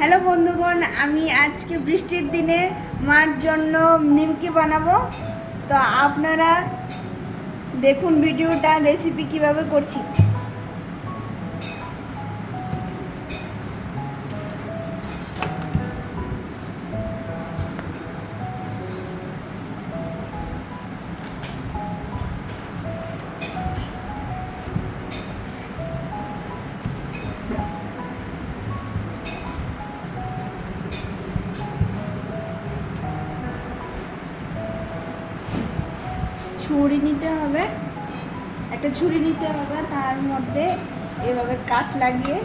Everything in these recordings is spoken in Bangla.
হ্যালো বন্ধুগণ, আমি আজকে বৃষ্টির দিনে মার জন্য নিমকি বানাবো। তো আপনারা দেখুন ভিডিওটা রেসিপি কীভাবে করছি। ছুরি নিতে হবে। একটা ছুরি নিতে হবে, তার মধ্যে এভাবে কাঠ লাগিয়ে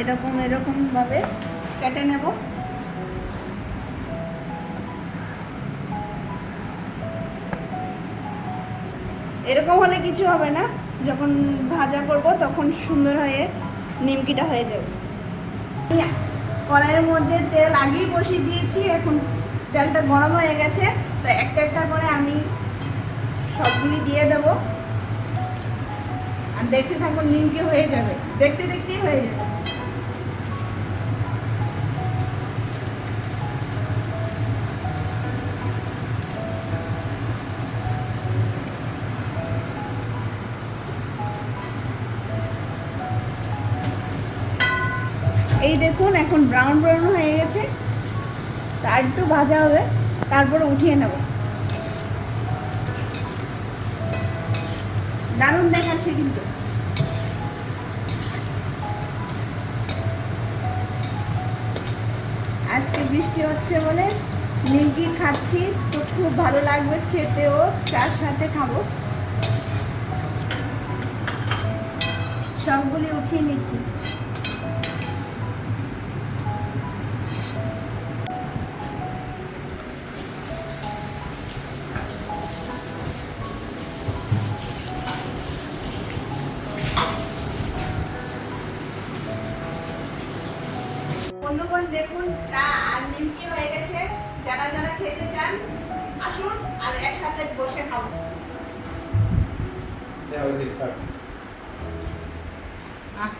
এরকম এরকম ভাবে কেটে নেব। এরকম হলে কিছু হবে না। যখন ভাজা করব, তখন সুন্দর হয়ে নিমকিটা হয়ে যাবে। কড়াইয়ের মধ্যে তেল আগেই বসিয়ে দিয়েছি, এখন তেলটা গরম হয়ে গেছে, তো একটা একটা করে আমি সবগুলি দিয়ে দেব। আর দেখতে থাকুন, নিমকি হয়ে যাবে, দেখতে দেখতেই হয়ে যাবে। এই দেখুন, এখন ব্রাউন ব্রাউন হয়ে গেছে। তা একটু ভাজা হবে, তারপরে উঠিয়ে নেব। দারুণ দেখাচ্ছে কিন্তু। আজকে বৃষ্টি হচ্ছে বলে নিমকি খাচ্ছি, তো খুব ভালো লাগবে খেতেও চার সাথে খাব। সবগুলি উঠিয়ে নিচ্ছি। বন্ধুগণ দেখুন চা আর নিমকি হয়ে গেছে যারা যারা খেতে চান আসুন আর একসাথে বসে খাব Yeah, I was it first. Ah.